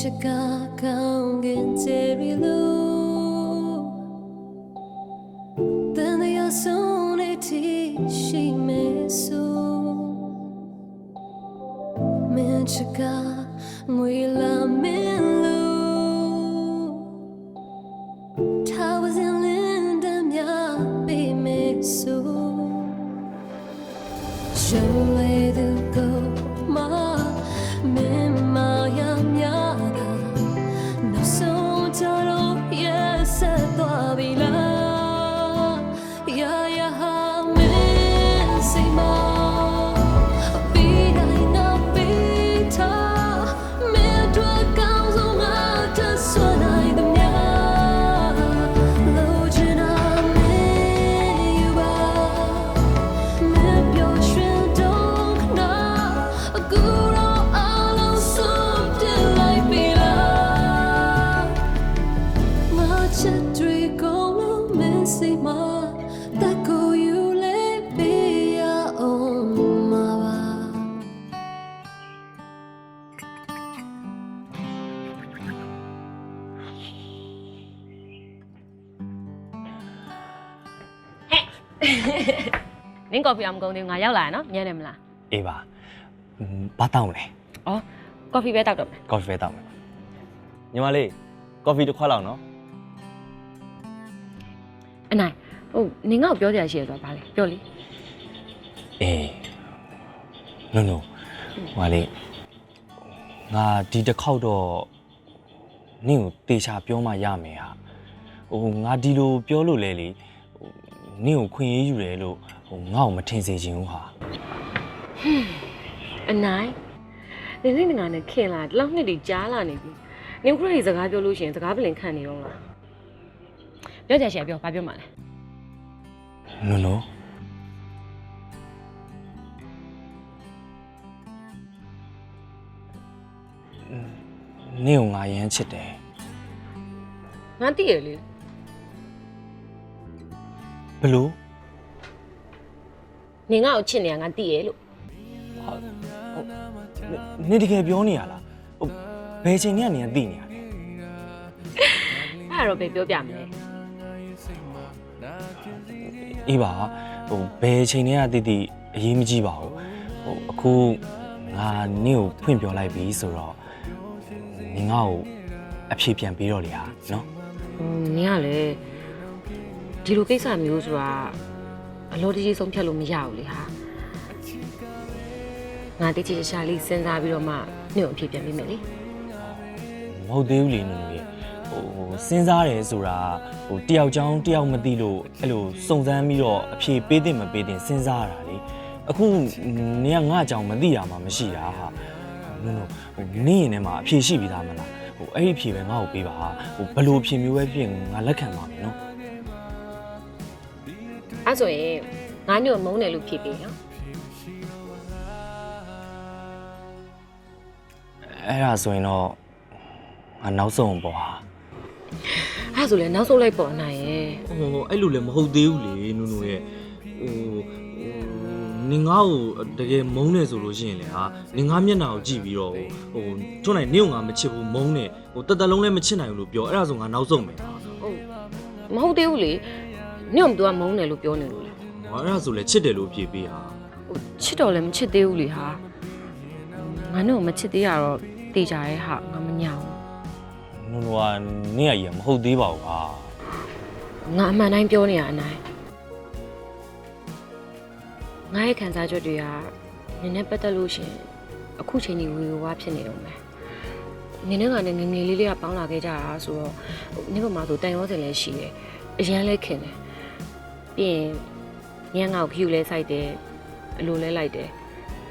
မင်း ကော်ဖီအောင်မကုန်သေးဘူးငါရောက်လာရနော်ညနေမလားအေးပါဟွန်းဘာတောင်းမလဲဩကော်ဖီပဲတောက်တော့မယ်ကော်ဖီပဲတောင်းမယ်ညီမလေးကော်ဖီတစ်ခွက်လောက်နော်အနိုင်ဟုတ်နင်းကောက်ပြောစရာရှိရဆိုတာဗာလေပြောလေအေးနုံနုံဟိုလေငါဒီတစ်ခေါက်တော့နင့်ကိုတေချာပြောမှရမယ်ဟာဟိုငါဒီလိုပြောလို့လဲလေဟိုနင့်ကိုခွင့်ရေးယူတယ်လို့ ဟိုငါ့ကိုမထင်စေချင်ဘူးဟာအနိုင်နင်းနင်းငါနဲ့ခင်လာဒီလောက်နှစ်တည်းကြားလာနေပြီနင်းခုနကစကားပြောလို့ရှိရင်စကားပလင်ခံနေတော့လားပြောကြရှိရပြောဘာပြောမှလဲနုံနုံနင့်ကိုငါရမ်းချစ်တယ်ငါသိရလေဘလို့ နင်းငါ့ကိုချစ်နေရငါသိရလို့နေတကယ်ပြောနေရလားဟိုဘယ်ချိန်ကနေကနေသိနေရလဲအဲ့ဒါတော့ပဲပြောပြမလဲအေးပါဟိုဘယ်ချိန်ကနေကတိတိအရေးမကြီးပါဘူးဟိုအခုငါနင့်ကိုဖွင့်ပြောလိုက်ပြီဆိုတော့နင်ငါ့ကိုအဖြေပြန်ပေးတော့လေဟာနော်ဟွန်းနင်းကလေဒီလိုကိစ္စမျိုးဆိုတာ အလို့တကြီးဆုံးဖြတ်လို့မရဘူးလေဟာငါတိကျရှာလေးစဉ်းစားပြီးတော့မှနင့်ကိုအဖြစ်ပြန်ပေးမယ်လေမဟုတ်သေးဘူးလေနင်တို့ဟိုစဉ်းစားတယ်ဆိုတာဟိုတယောက်ချောင်းတယောက်မသိလို့အဲ့လိုစုံစမ်းပြီးတော့အဖြေပေးတင်မပေးတင်စဉ်းစားရတာလေအခုနင်ကငါ့အကြောင်းမသိတာမှမရှိတာဟာနင်တို့ဟိုနင့်ရင်ထဲမှာအဖြေရှိပြီးသားမလားဟိုအဲ့ဒီအဖြေပဲငါ့ကိုပေးပါဟိုဘယ်လိုအဖြေမျိုးပဲဖြစ်ရင်ငါလက်ခံပါမယ်နော် အဲ့ဆိုရင်ငါညို့မုန်းတယ်လို့ဖြစ်ပြီနော်အဲ့ဒါဆိုရင်တော့ငါနောက်ဆုံးပေါ့ဟာအဲ့ဆိုလဲနောက်ဆုံးလိုက်ပေါ်နိုင်ရဲ့ဟိုအဲ့လိုလည်းမဟုတ်သေးဘူးလေနူနူရဲ့ဟိုနင်ငါ့ကိုတကယ်မုန်းနေဆိုလို့ရှိရင်လေဟာနင်ငါမျက်နှာကိုကြည့်ပြီးတော့ဟိုထွန်းနိုင်နင့်ကိုငါမချစ်ဘူးမုန်းနေဟိုတက်တက်လုံးလည်းမချစ်နိုင်ဘူးလို့ပြောအဲ့ဒါဆိုငါနောက်ဆုံးပဲဟာဟုတ်မဟုတ်သေးဘူးလေ ညို့မသူကမုန်းတယ်လို့ပြောနေလို့လေဟောအဲ့ဒါဆိုလည်းချစ်တယ်လို့ဖြေပေးဟာဟိုချစ်တော့လည်းမချစ်သေးဘူးလေဟာငါညို့မချစ်သေးရတော့တေချာရဲ့ဟာငါမညာဘူးနူနူကနင့်အကြီးကမဟုတ်သေးပါဘူးဟာငါအမှန်တိုင်းပြောနေရအနိုင်ငါရဲ့ခံစားချက်တွေကနင်းနဲ့ပတ်သက်လို့ရှရင်အခုချိန်ကြီးဝေဝါးဖြစ်နေတော့မယ်နင်းနဲ့ကလည်းငယ်ငယ်လေးလေးကပေါင်းလာခဲ့ကြတာဆိုတော့နင်းကမှဆိုတန်ရောစင်လည်းရှိတယ်အရန်လည်းခင်တယ် ပြီးရင်ညံငေါ့ခ ्यू လဲစိုက်တယ်အလိုလဲလိုက်တယ်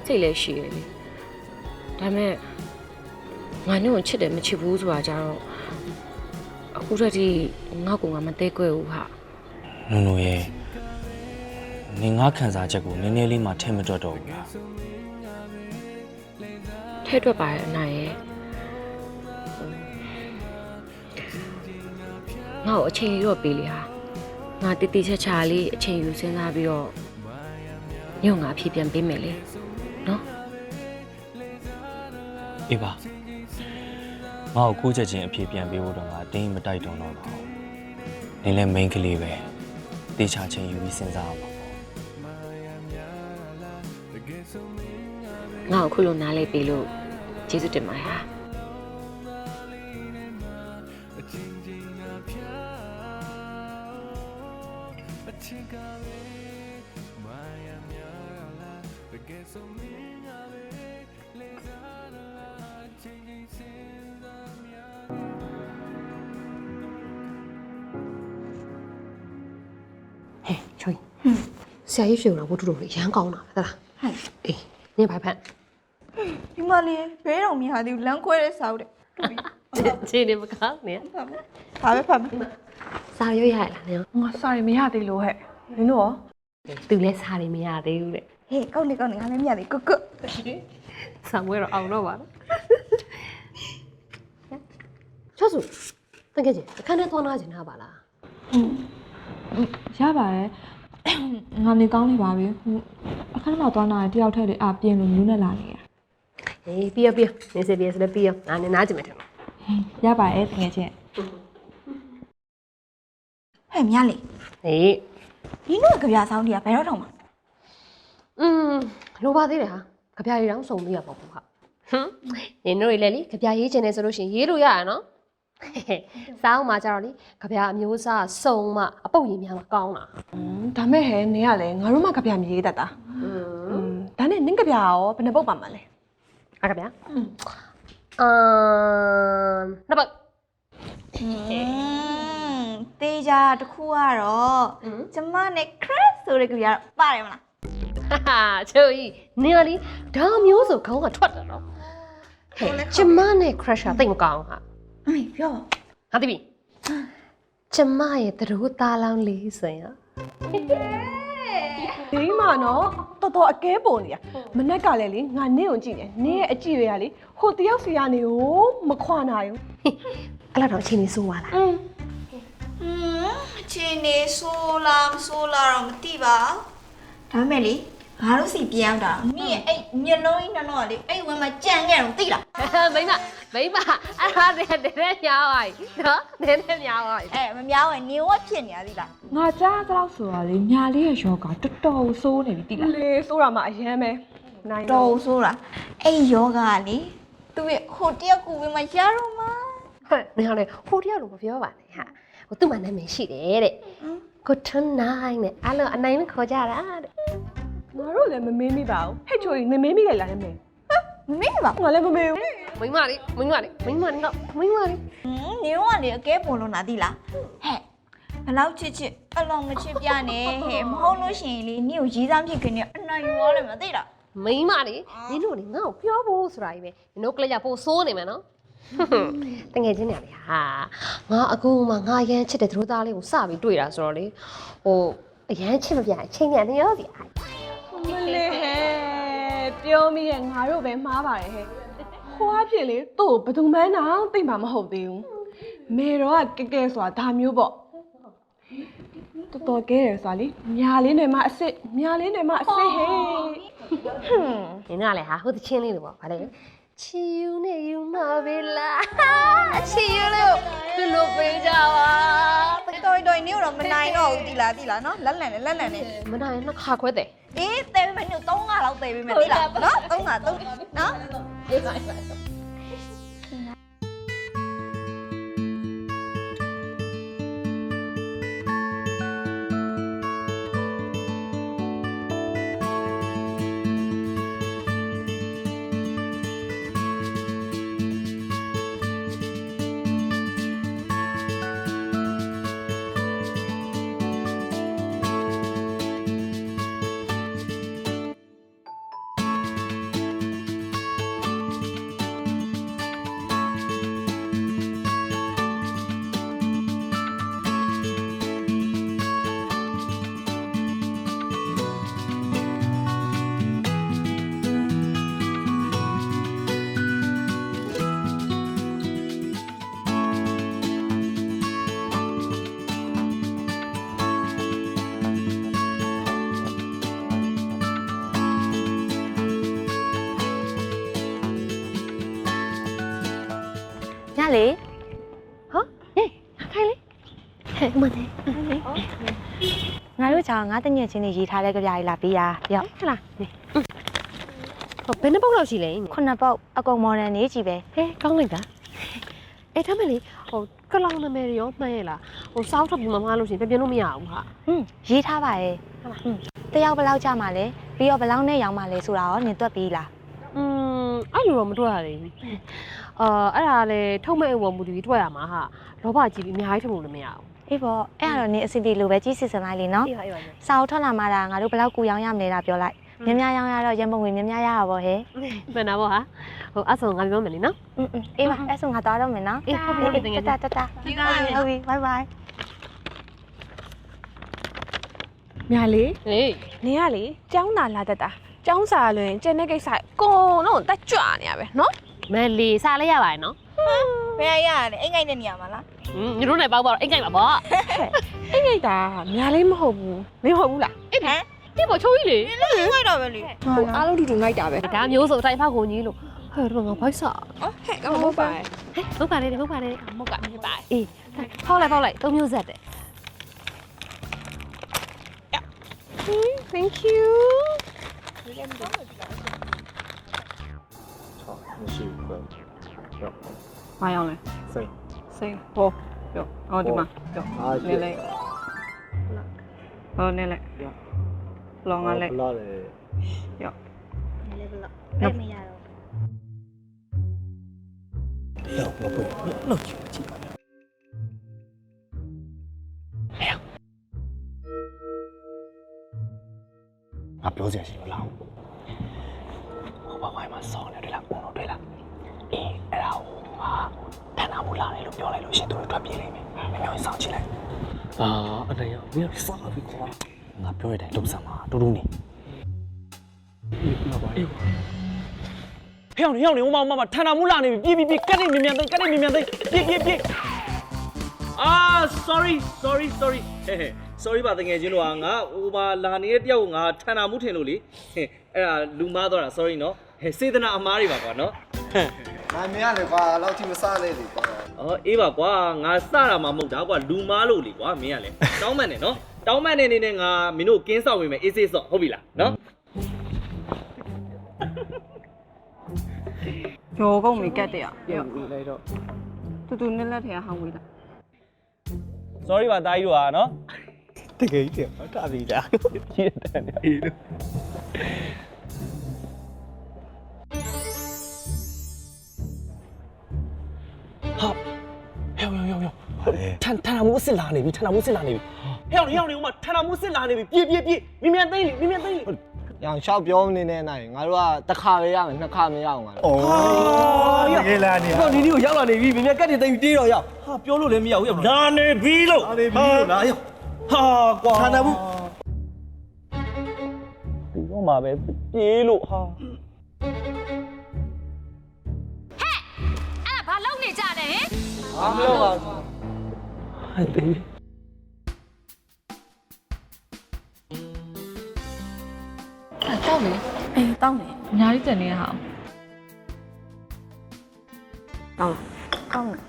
စိတ်လည်းရှိတယ်လေဒါပေမဲ့ငါညို့ကိုချစ်တယ်မချစ်ဘူးဆိုတာကြတော့အခုတည်းကငါ့ကိုငါမသေးခွဲဘူးဟာနူနူရဲ့နင်ငါခံစားချက်ကိုနည်းနည်းလေးမှထင်မတွက်တော့ဘူးဟာထဲ့တွက်ပါရဲ့အနိုင်ရဲ့ငါ့ကိုအချိန်ယူတော့ပေးလေဟာ ငါတည်တည်ချာချာလေးအချိန်ယူစဉ်းစားပြီးတော့ညို့ငါအဖြစ်ပြန်ပေးမယ်လေနော်အေးပါငါ့ကိုခိုးချက်ချင်းအဖြေပြန်ပေးဖို့တော့ငါတင်းမတိုက်တုံတော့ပါဘူးနင်းလည်း main ကလေးပဲတေချာချင်းယူပြီးစဉ်းစားအောင်ပါငါ့ကိုခုလိုနားလေးပေးလို့ကျေးဇူးတင်ပါတ ယ်ဟာဟဲ့ချွေဆရာကြီးရွှေတော့ဘုထုတော်ရမ်းကောင်းတာပဲသလားဟဲ့အေးနင်ဘာဖက်ဒီမလေးဘေးတော်မြဟာဒီလမ်းခွဲတဲ့စာအုပ်တဲ့တွေ့ပြီခြေနေမကောင်းနေဖတ်မယ်ဒါပဲဖတ်မယ်စာရွတ်ရရလားနင်ငါစာရီမရသေးလို့ဟဲ့နင်တို့ရောသူလဲစာတွေမရသေးဘူးတဲ့ ဟေးကောက်နေကောက်နေငါလည်းမရသေးကွတ်ကွတ်စာမွေးတော့အောင်တော့ပါလားချောစုတကယ်ချင်းအခန်းထဲသွားနာကျင်တာပါလားရပါတယ်ငါနေကောင်းနေပါပြီဟိုအခန်းမှာသွားနာတယောက်ထက်လေအပြင်းလို့နူးနဲ့လာနေရအေးပြီးရပြီးရနေစပြီးရစလည်းပြီးရငါနေနာကျင်မယ်တယ်ရပါတယ်တကယ်ချင်းဟဲ့မြလေးအေးဒီနေ့ကကြပြဆောင်တီးကဘယ်တော့ထောင်မှာ อืมလိုပါသေးတယ်ဟာကြပြရေးတောင်စုံပြီးရပေါ့ဘူးဟာဟမ်နင်တို့တွေလည်းလေကြပြရေးချင်တယ်ဆိုလို့ရှိရင်ရေးလို့ရရနော်စားအောင်မှာကြတော့လေကြပြအမျိုးအစားစုံမှအပုတ်ရည်များမှာကောင်းတာ ဒါမဲ့ဟဲနေရလဲငါတို့မှကြပြမရေးတတ်တာ อืม อืมဒါနဲ့နင်းကြပြရောဘယ်နှပုတ်ပါမှာလဲ အားကဗျာအာနှစ်ပတ် อืมတေးကြတစ်ခုကတော့ကျမနဲ့ crash ဆိုတဲ့ကြပြပါတယ်မလား ဟာဟာချိုကြီးနေရလီဒါမျိုးဆိုခေါင်းကထွက်တယ်နော်ဟဲ့ကျမနဲ့ crusher တိတ်မကောင်းဟာအမေပြောဟာတိပြီကျမရဲ့သတို့သားလောင်းလေးဆိုရင်ဒီမှာနော်တော်တော်အကဲပုံနေရမနက်ကလည်းလေငါနင့်ကိုကြည့်တယ်နင့်ရဲ့အကြည့်တွေကလေဟိုတယောက်စီကနေကိုမခွာနိုင်ဘူးအဲ့လောက်တော့အချိန်ကြီးဆိုးသွားလားอืมချင်းနေဆိုးလားမဆိုးလားတော့မသိပါဘူး ဒါမဲ့လေငါတို့စီပြန်ရောက်တာမိရဲ့အဲ့မျက်လုံးကြီးနှတော့လေအဲ့ဝင်မှာကြံခဲ့တော့သိလားမိမမိမအဲ့ဒါတည်းတည်းညာပါနော်တည်းတည်းညာပါအဲမများဝင်နေဝက်ဖြစ်နေရသေးလားငါကြားတော့ဆိုတာလေညာလေးရဲ့ယောဂတော်တော်ဆိုးနေပြီတိလားလေဆိုးတာမှအရန်ပဲနိုင်တော်ဆိုးလားအဲ့ယောဂကလေသူ့ရဲ့ဟိုတရက်ကူဝင်မှာရတော့မှာဟဲ့နင်ကလေဟိုတယောက်လိုမပြောပါနဲ့ဟာဟိုသူ့မှာနာမည်ရှိတယ်တဲ့ ကိုထွန်းနိုင်နဲ့အဲ့လိုအနိုင်နဲ့ခေါ်ကြတာတဲ့ငါတို့လည်းမမင်းမိပါဘူးဟဲ့ချိုကြီးနင်မင်းမိလိုက်လားနင်မင်းမမေ့ပါဘူးငါလည်းမမင်းဘူးမိမလေးမိမလေးမိမလေးတော့မိမလေးဟင်းနေတော့ကနေအကဲပုံလုံးတာသိလားဟဲ့ဘလောက်ချစ်ချစ်အလောင်းမချစ်ပြနဲ့ဟဲ့မဟုတ်လို့ရှိရင်လေနေကိုရေးစားဖြစ်ခင်နေအနိုင်ယူရလိမ့်မယ်သိလားမိမလေးနင်တို့လေငါ့ကိုပြောဖို့ဆိုတာကြီးပဲနင်တို့ကလေးကပိုဆိုးနေမယ်နော် တငယ်ချင်းနေလေဟာငါအခုမှငါရမ်းချစ်တဲ့သူတို့သားလေးကိုစပြီးတွေ့တာဆိုတော့လေဟိုအရန်ချစ်မပြအချိန်ညာနေရောစီအိုင်မလေးဟဲ့ပြောမိရဲ့ငါတို့ပဲမှားပါတယ်ဟဲ့ဟိုအဖြစ်လေသူ့ကိုဘယ်သူမှန်းတော့သိမှာမဟုတ်သေးဘူးမေတော့ကကဲကဲဆိုတာဒါမျိုးပေါ့တော်တော်ကဲရယ်ဆိုတာလေညာလေးတွေမှအစ်စ်ညာလေးတွေမှအစ်စ်ဟဲ့နင်ကလည်းဟာဟိုတချင်းလေးလိုပေါ့ဗါလေ ချီယူနေယူနာပဲလားချီယူလို့ဘယ်လိုပေးကြပါတော်တော်နေတော့မနိုင်တော့ဘူးသိလားသိလားနော်လက်လန်နဲ့လက်လန်နဲ့မနိုင်နှစ်ခါခွဲတယ်အေးတဲပေးမယ်နေ3ငါလောက်တဲပေးမယ်သိလားနော်3ငါ3နော်အေးပါ အေးပါလေဟာဟေးခိုင်လေဟဲ့မနေငါတို့ချောင်းငါတငယ်ချင်းတွေရေးထားတဲ့ကြပြားကြီးလာပေးရရောက်ဟလာနေဟိုဘယ်နှပုတ်လောက်ရှိလဲခုနှစ်ပုတ်အကုန်မော်ဒန်နေကြီးပဲဟဲကောင်းလိုက်တာအဲ့ဒါမဲ့လေဟိုကလောင်နာမည်ရောမှန်းရလားဟိုစောက်ထုတ်ပြီးမမှားလို့ရှိရင်ပြန်ပြလို့မရဘူးဟာဟွန်းရေးထားပါရဲ့ဟုတ်လားဟွန်းတယောက်ဘယ်လောက်ကြမှာလဲပြီးတော့ဘယ်လောက်နဲ့ရောင်းမှာလဲဆိုတာရောနင်တွက်ပြီးလားอืมအဲ့လိုတော့မတွေ့ရသေးဘူး အာအဲ့ဒါလေထုတ်မဲ့အဝမူတည်ပြီးတွေ့ရမှာဟာလောဘကြီးပြီးအများကြီးထုတ်လို့လည်းမရဘူး အေးပေါ့အဲ့ဒါတော့နင်အစီအပြေလိုပဲကြီးစစ်စင်လိုက်လေနော် အေးပါအေးပါ စာအုပ်ထွက်လာမှဒါငါတို့ဘယ်လောက်ကူရောင်းရမလဲတာပြောလိုက်မြများရောင်းရတော့ရန်ပုံငွေမြများရတာပေါ့ဟဲ့ မှန်တာပေါ့ဟာဟိုအဲ့ဆိုငါပြောမယ်လीနော် อืมအေးပါအဲ့ဆိုငါသွားတော့မယ်နော် အေးဟုတ်ပြီဟုတ်ပြီတကယ် တတတတဟုတ်ပြီဟုတ်ပြီ bye bye မြလေး ဟေး နင်ကလေចောင်းသာလာတတ်တာចောင်းစာလွင်ကျန်တဲ့ကိစ္စအကုန်လုံးတက်ကြွနေရပဲနော် မဲလီစားလိုက်ရပါတယ်နော်ဘယ်ရရလဲအိမ်ငိုက်တဲ့နေရာမှာလားဟင်းညီတို့နဲ့ပေါက်ပါတော့အိတ်ကြိုက်ပါပေါ့အိတ်ငိတ်တာမြလေးမဟုတ်ဘူးမင်းဟုတ်ဘူးလားဟမ်ဒီပေါ်ချိုးကြီးလေငိုက်တော့ပဲလေဟိုအားလုံးတူတူငိုက်တာပဲဒါမျိုးဆိုတိုင်းဖောက်ကုန်ကြီးလို့ဟဲ့တော့ငါဘိုက်စားအော်ဟဲ့ကောဟုတ်ပါရဲ့ဟဲ့ဘုတ်ပါလေဘုတ်ပါလေမဟုတ်ကမြင်ပါအေးဖောက်လိုက်ဖောက်လိုက်သုံးမျိုးဆက်တယ် Thank you မရှိဘူးပဲဘာရောက်လဲစိတ်စိတ်ဟောပြောအော်ဒီမှာပြောအားရှိနေလိုက်ဟောနေလိုက်လော လို့ပြောလိုက်လို့ရှင်သူတို့ထွက်ပြေးလိမ့်မယ်မမျိုးစောင်းကြည့်လိုက်အာအနေရမင်းစားပြီကွာငါပြောရတဲ့အလုပ်ဆံမှာတူတူနေအေးပါအေးဟဲ့အောင်နေဟဲ့အောင်နေဟိုမှာဟိုမှာထန်တာမူလာနေပြီပြေးပြေးပြေးကတ်နေမြန်မြန်သိကတ်နေမြန်မြန်သိပြေးပြေးပြေးအာ sorry sorry sorry ဟဲ့ဟဲ့ sorry ပါတငယ်ချင်းတို့ကငါဟိုမှာလာနေတဲ့တယောက်ကိုငါထန်တာမူထင်လို့လေဟဲ့အဲ့ဒါလူမားသွားတာ sorry နော်ဟဲ့စေတနာအမားတွေပါကွာနော်ငါမင်းကလေကွာလောက်ထိမစားလေလေကွာ အော်အေးပါကွာငါစတာမှမဟုတ်တာကွာလူမားလို့လေကွာမင်းကလည်းတောင်းမှန်တယ်နော်တောင်းမှန်တဲ့နေနဲ့ငါမင်းတို့ကင်းဆောက်ဝင်မယ်အေးစေးဆော့ဟုတ်ပြီလားနော်ကျော်ကုန်ပြီကတ်တဲ့ရပြောပြီးလိုက်တော့တူတူနဲ့လက်ထဲကဟောင်းဝေးတာ sorry ပါတားကြီးတို့ဟာနော်တကယ်ကြီးတယ်တာပြီလားရှိတဲ့နေအေးတို့ မှုအစ်စ်လာနေပြီထန်မှုအစ်စ်လာနေပြီဟဲ့ဟဲ့ဟဲ့ဟိုမှာထန်မှုအစ်စ်လာနေပြီပြေးပြေးပြေးမြင်မြန်သိမ့်လေမြင်မြန်သိမ့်လေရောင်ရှောက်ပြောမနေနဲ့နိုင်ငါတို့ကတစ်ခါပဲရမယ်နှစ်ခါမရအောင်ငါတို့ဟာတကယ်လာနေတော့ဒီဒီကိုရောက်လာနေပြီမြင်မြန်ကတ်တွေသိမ့်ပြီးတေးတော့ရောက်ဟာပြောလို့လည်းမရဘူးရောက်လာနေပြီလို့လာနေပြီလို့လားရောက်ဟာကွာခါနာဘူးဒီတော့မှာပဲပြေးလို့ဟာအဲ့ဒါဘာလုပ်နေကြလဲဟင်အားမလို့ပါ ဟဲ့တေးတောက်လေအေးတောက်လေအများကြီးတန်နေရဟာတောက်ကောင်းတယ်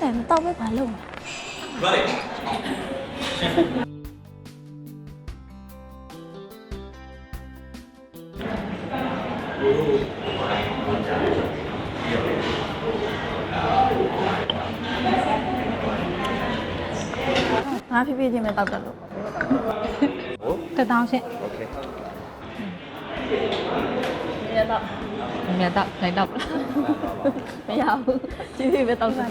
အဲ့မတော့ပဲဘာလုပ်လဲငါဖြည်း ဖြည်းချင်းပဲတောက်တယ်လို့တတောင်းရှင့်โอเคမြတ်တော့မြတ်တော့လိုက်တော့မရဘူးဖြည်းဖြည်းပဲတောက်တယ်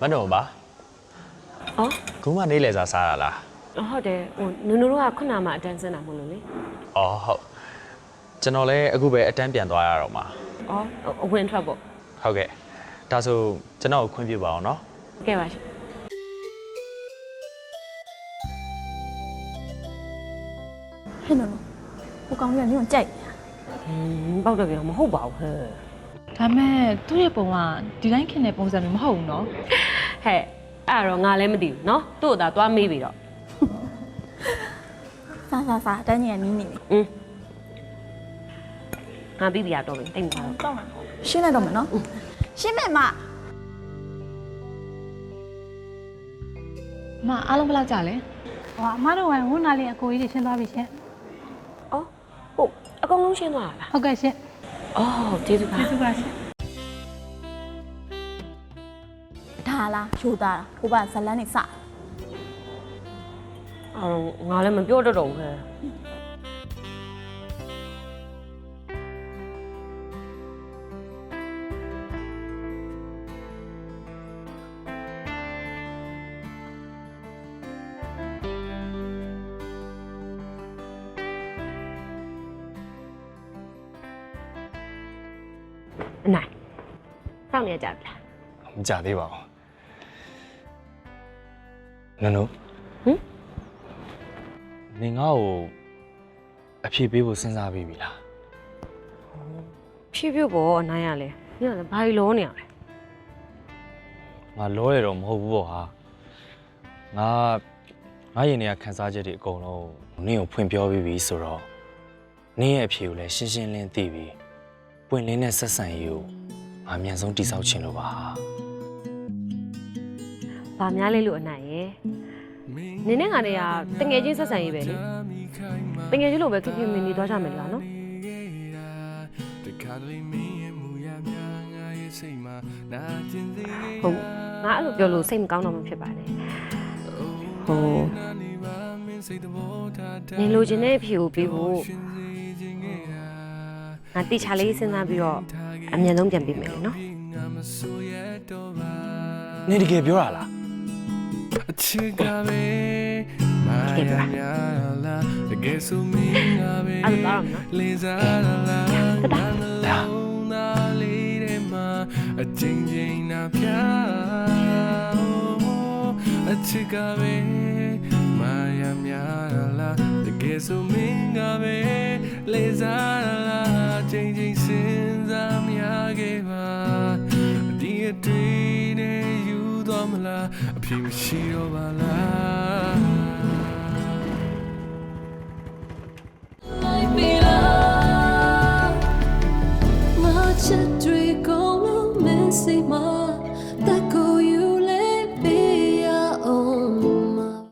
မတော်ပါ အော် ခုမှနေလေစားစားရလား ဟုတ်တယ်ဟိုနူနူတို့ကခုနမှအတန်းစင်းတာမဟုတ်လို့လေအော်ဟုတ်ကျွန်တော်လည်းအခုပဲအတန်းပြန်သွားရတော့မှာအော်အဝင်ထွက်ပေါ့ဟုတ်ကဲ့ဒါဆိုကျွန်တော်ကိုခွင့်ပြုပါအောင်နော်ကဲပါရှင်ဟဲ့နော်ဟိုကောင်ကြီးကနင်ကိုကြိုက်ဟင်းပေါက်တော့ပြောမဟုတ်ပါဘူးဟဲ့ဒါမဲ့သူ့ရဲ့ပုံကဒီတိုင်းခင်တဲ့ပုံစံမျိုးမဟုတ်ဘူးနော်ဟဲ့အဲ့တော့ငါလည်းမသိဘူးနော်သူ့ကိုသာသွားမေးပြီးတော့ စားစားစားတန်းကြီးကနီးနေပြီอืมငါပြီးပြီရတော့ပြီတိတ်မပါဘူးတော့မှာရှင်းလိုက်တော့မယ်နော်ရှင်းမယ်မမအားလုံးဘယ်လောက်ကြာလဲဟိုအမတို့ကဝန်နာလေးအကိုကြီးတွေရှင်းသွားပြီရှင်ဩဟုတ်အကုန်လုံးရှင်းသွားတာလားဟုတ်ကဲ့ရှင်အော်ကျေးဇူးပါကျေးဇူးပါရှင်ဒါလားရိုးသားတာဟိုဘဇလန်းနေစ အော်ငါလည်းမပြောတော့တော့ဘူးဟဲ့အနိုင်စောင့်နေကြပြီလား မကြသေးပါဘူးနနုဟင် နေငါ့ကိုအဖြေပေးဖို့စဉ်းစားပြီးပြီလားဖြည်းဖြည်းပေါ့အနိုင်ရလဲညကလည်းဘာကြီးလောနေရလဲငါလောရတော့မဟုတ်ဘူးပေါ့ဟာငါငါရင်ထဲကခန်းစားချက်တွေအကုန်လုံးနင့်ကိုဖွင့်ပြောပြီးပြီဆိုတော့နင့်ရဲ့အဖြေကိုလည်းရှင်းရှင်းလင်းသိပြီပွင့်လင်းတဲ့ဆက်ဆံရေးကိုငါအမြန်ဆုံးတိဆောက်ချင်လို့ပါဟာ။ဗာများလေးလို့အနိုင်ရဲ့။ နင်းနဲ့ငါနဲ့ကတငယ်ချင်းဆက်ဆံရေးပဲလေ။တငယ်ချင်းလိုပဲခင်ခင်မင်းနေသွားကြမယ်လားနော်တခါတလေမင်းရဲ့မူရများငါရဲ့စိတ်မှာနာကျင်သေး။ဟုတ်။ငါအဲ့လိုပြောလို့စိတ်မကောင်းတော့မှဖြစ်ပါတယ်။ဟိုနေပါမင်းစိတ်သဘောထားနင်လိုချင်တဲ့အဖြေကိုပေးဖို့ငါတိချာလေးစဉ်းစားပြီးတော့အမြန်ဆုံးပြန်ပေးမယ်လေနော်ငါမဆိုရတော့ပါနင်တကယ်ပြောတာလားအ ချစ်ကပဲမာယာများလားတကယ်ဆိုမင်းကပဲ။အဲ့ဒါတော့နော်လေးစားလာလားငါနှလုံးသားလေးထဲမှာအချင်းချင်းနာပြအချစ်ကပဲမာယာများလားတကယ်ဆိုမင်းကပဲလေးစားလာလားအချင်းချင်းစဉ်းစားများခဲ့ပါဒီအတွေ့နဲ့ယူသွားမလားအဖြစ်မရှိတော့ပါလား be loved.